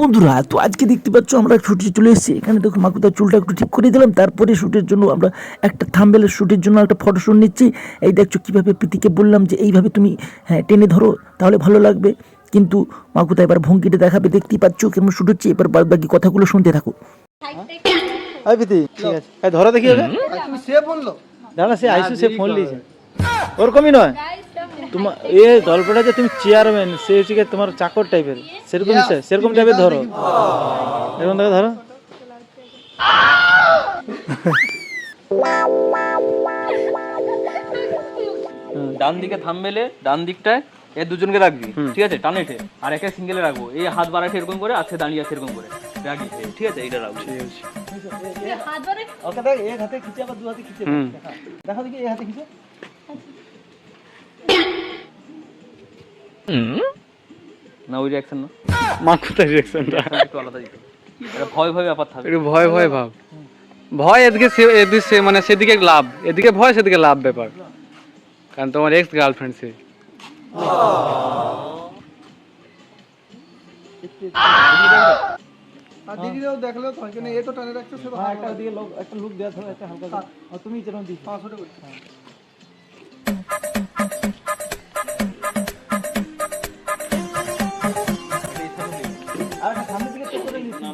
বন্ধুরা তো আজকে দেখতে পাচ্ছ আমরা শুটে চলে এসেছি। এখানে দেখো মাকুতার চুলটা একটু ঠিক করে দিলাম তারপরে শ্যুটের জন্য আমরা একটা থাম্বেলের শ্যুটের জন্য একটা ফটো শ্যুট নিচ্ছি। এই দেখছ কীভাবে প্রীতিকে বললাম যে এইভাবে তুমি হ্যাঁ টেনে ধরো তাহলে ভালো লাগবে। কিন্তু মাকুতা এবার ভঙ্গিটা দেখাবে দেখতেই পাচ্ছ কেমন শ্যুট হচ্ছে। এবার বাদ বাকি কথাগুলো শুনতে থাকো। আই প্রীতি ঠিক আছে। ধরো দেখি সে বলল। সে আইসু সে ফোন লিয়েছে ওরকমই নয়। তোমার এ গল্পটা যে তুমি চেয়ারম্যান সে হচ্ছে তোমার চাকর টাইপের সেরকম সেরকম টাইপের ধরো। এরকম দেখে ধরো। ডান দিকে থামবেলে ডান দিকটায় এ দুজনকে রাখবি ঠিক আছে? টানেটে আর একে সিঙ্গেলে রাখব। এই হাত বাড়াঠে এরকম করে আছে দাঁড়িয়ে আছে এরকম করে। রাখি ঠিক আছে? এটা রাখব। ওকে দেখ এক হাতে খিচে আবার দু হাতে খিচে। দেখা দেখি এই হাতে খিচে। না ওই রিয়াকশন না। মাকুতার রিয়াকশনটা একটু আলাদা দিতে। এটা ভয় ভয় ব্যাপার থাকবে একটু ভয় ভয় ভাব। ভয় এদিকে সে- এদিকে সে- মানে সেদিকে লাভ। এদিকে ভয় সেদিকে লাভ ব্যাপার। কারণ তোমার এক্স গার্লফ্রেন্ড সে। দেখলেও তো কেন এ তো টানে রাখছে পাঁচশোটা করছে আর একটা সামনের দিকে চেক করে নিচ্ছি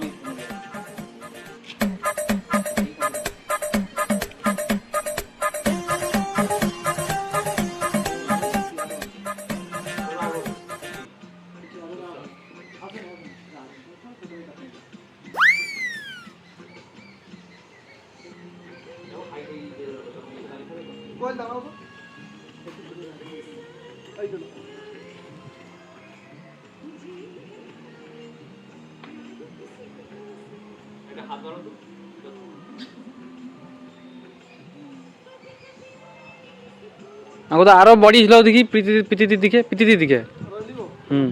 কই দাঁড়াও তো আরও বডি হিলাও দেখি প্রীতির দিকে প্রীতির দিকে। হুম।